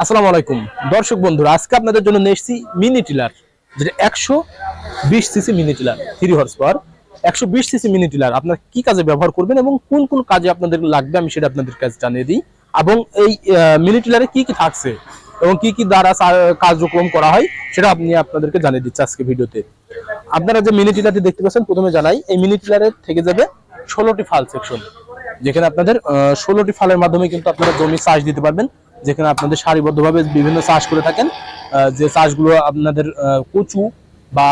আসসালামু আলাইকুম। দর্শক বন্ধুরা, আজকে আপনাদের জন্য নিয়ে এসেছি মিনি টিলার যেটা একশো বিশ CC mini tiller three horse power একশো বিশ সিসি মিনি টিলার আপনারা কি কাজে ব্যবহার করবেন এবং কোন কোন কাজে আপনাদের লাগবে আমি সেটা আপনাদের কাছে জানিয়ে দিই। এবং এই মিনি টিলারে কি কি থাকছে এবং কি কি দ্বারা কার্যক্রম করা হয় সেটা আপনি আপনাদেরকে জানিয়ে দিচ্ছি আজকে ভিডিওতে। আপনারা যে মিনি টিলারটি দেখতে পাচ্ছেন, প্রথমে জানাই, এই মিনি টিলারে থেকে যাবে ষোলোটি ফাল সেকশন যেখানে আপনাদের ষোলোটি ফালের মাধ্যমে কিন্তু আপনারা জমি চাষ দিতে পারবেন। যেখানে আপনাদের সারিবদ্ধভাবে বিভিন্ন চাষ করে থাকেন যে চাষগুলো আপনাদের কচু বা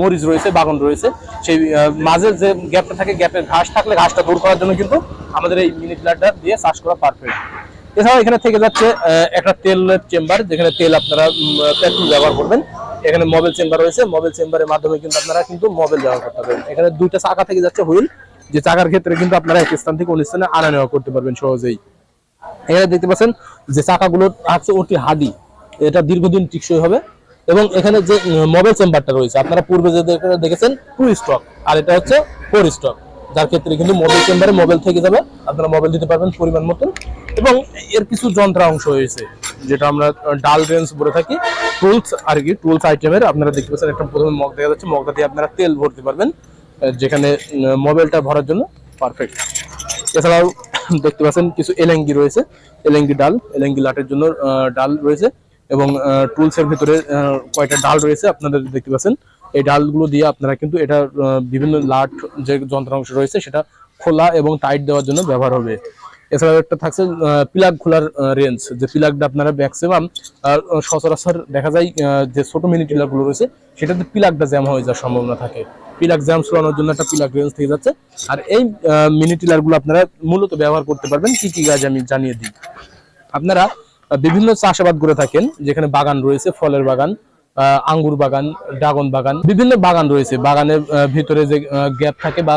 মরিচ রয়েছে, বাগান রয়েছে, সেই মাঝে যে গ্যাপটা থাকে, গ্যাপের ঘাস থাকলে ঘাসটা দূর করার জন্য কিন্তু আমাদের এই মিনি টিলারটা দিয়ে চাষ করা পারফেক্ট এছাড়াও এখানে থেকে যাচ্ছে একটা তেলের চেম্বার যেখানে তেল আপনারা পেট্রোল ব্যবহার করবেন। এখানে মোবাইল চেম্বার রয়েছে মোবাইল চেম্বারের মাধ্যমে কিন্তু আপনারা কিন্তু মোবাইল ব্যবহার করতে পারবেন। এখানে দুইটা চাকা থেকে যাচ্ছে হুইল, যে চাকার ক্ষেত্রে কিন্তু আপনারা এক স্থান থেকে অন্য স্থানে আনা নেওয়া করতে পারবেন সহজেই। এখানে দেখতে পাচ্ছেন যে চাকাগুলো আছে অতি হাডি এটা দীর্ঘদিন টিকসই হবে। এবং এখানে যে মোবাইল চেম্বারটা রয়েছে, আপনারা পূর্বে যে দেখেছেন টু স্টক আর এটা হচ্ছে ফোর স্টক যার ক্ষেত্রে কিন্তু মোবাইল চেম্বারে মোবাইল থেকে যাবে, আপনারা মোবাইল দিতে পারবেন পরিমাণ মতন। এবং এর কিছু যন্ত্রাংশ হয়েছে যেটা আমরা ডাল রেঞ্জ বলে থাকি। টুলস আর কি টুলস আইটেমের আপনারা দেখতে পাচ্ছেন একটা প্রথমে মগ দেখা যাচ্ছে। মগটা দিয়ে আপনারা তেল ভরতে পারবেন যেখানে মোবাইলটা ভরার জন্য। পারফেক্ট এছাড়াও দেখতে পাচ্ছেন কিছু এলেঙ্গি রয়েছে, এলেঙ্গি ডাল, এলেঙ্গি লাটের জন্য ডাল রয়েছে এবং টুলস এর ভিতরে কয়টা ডাল রয়েছে আপনাদের দেখতে পাচ্ছেন। এই ডালগুলো দিয়ে আপনারা কিন্তু এটা বিভিন্ন লাট যে যন্ত্রাংশ রয়েছে সেটা খোলা এবং টাইট দেওয়ার জন্য ব্যবহার হবে। এছাড়াও একটা থাকছে প্লাগ খোলার রেঞ্জ যে প্লাগটা আপনারা ম্যাক্সিমাম সচরাচর দেখা যায় যে ছোট মিনি গুলো রয়েছে, সেটাতে প্লাগটা জ্যাম হয়ে যাওয়ার সম্ভাবনা থাকে। প্লাগ জ্যাম ছড়ানোর জন্য একটা প্লাগ রেঞ্জ থেকে যাচ্ছে। আর এই মিনি টিলারগুলো আপনারা মূলত ব্যবহার করতে পারবেন, কি কি গাছ আমি জানিয়ে দিই। আপনারা বিভিন্ন চাষাবাদ করে থাকেন, যেখানে বাগান রয়েছে, ফলের বাগান। আঙ্গুর বাগান, ড্রাগন বাগান, বিভিন্ন বাগান রয়েছে। বাগানের ভিতরে যে গ্যাপ থাকে বা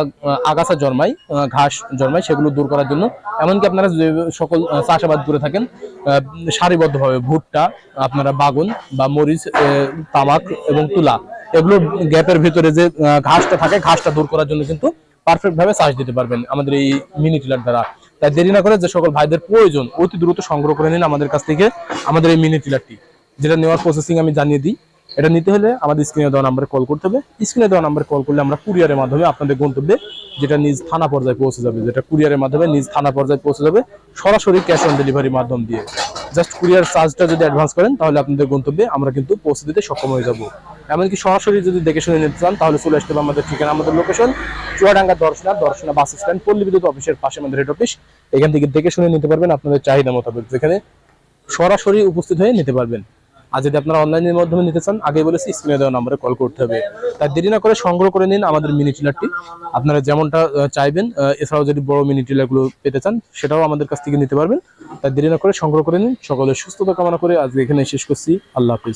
আগাছা জন্মায় ঘাস জন্মায়, সেগুলো দূর করার জন্য। এমনকি আপনারা যে সকল চাষাবাদ করে থাকেন সারিবদ্ধভাবে ভুট্টা, আপনারা বাগুন বা মরিচ তামাক এবং তুলা, এগুলো গ্যাপের ভিতরে যে ঘাসটা থাকে, ঘাসটা দূর করার জন্য কিন্তু পারফেক্ট ভাবে চাষ দিতে পারবেন আমাদের এই মিনি টিলার দ্বারা। তাই দেরি না করে যে সকল ভাইদের প্রয়োজন, অতি দ্রুত সংগ্রহ করে নিন আমাদের কাছ থেকে, আমাদের এই মিনি টিলারটি যেটা নেওয়ার প্রসেসিং আমি জানিয়ে দিই, এটা নিতে হলে আমাদের স্ক্রিনে দেওয়া নাম্বারে কল করতে হবে। স্ক্রিনে দেওয়া নাম্বারে কল করলে আমরা কুরিয়ারের মাধ্যমে আপনাদের গন্তব্যে যেটা নিজ থানা পর্যায়ে পৌঁছে যাবে, যেটা কুরিয়ারের মাধ্যমে নিজ থানা পর্যায়ে পৌঁছে যাবে, সরাসরি ক্যাশ অন ডেলিভারির মাধ্যম দিয়ে। জাস্ট কুরিয়ার চার্জটা যদি অ্যাডভান্স করেন, তাহলে আপনাদের গন্তব্যে আমরা কিন্তু পৌঁছে দিতে সক্ষম হয়ে যাব। এমনকি সরাসরি যদি দেখে শুনে নিতে চান, তাহলে চলে আসতে হবে আমাদের ঠিকানা, আমাদের location Chuadanga Darshana Darshana bus stand পল্লী বিদ্যুৎ অফিসের পাশে আমাদের হেড অফিস এখান থেকে দেখে শুনে নিতে পারবেন আপনাদের চাহিদা মোতাবেক, যেখানে সরাসরি উপস্থিত হয়ে নিতে পারবেন। আর যদি আপনারা অনলাইনের মাধ্যমে নিতে চান আগে বলেছি, স্ক্রিনে দেওয়া নম্বরে কল করতে হবে। তাই দেরি না করে সংগ্রহ করে নিন আমাদের মিনি টিলারটি আপনারা যেমনটা চাইবেন এছাড়াও যদি বড় মিনি টিলারগুলো পেতে চান, সেটাও আমাদের কাছ থেকে নিতে পারবেন। তাই দেরি না করে সংগ্রহ করে নিন। সকলের সুস্থতা কামনা করে আজকে এখানে শেষ করছি। আল্লাহ হাফিজ।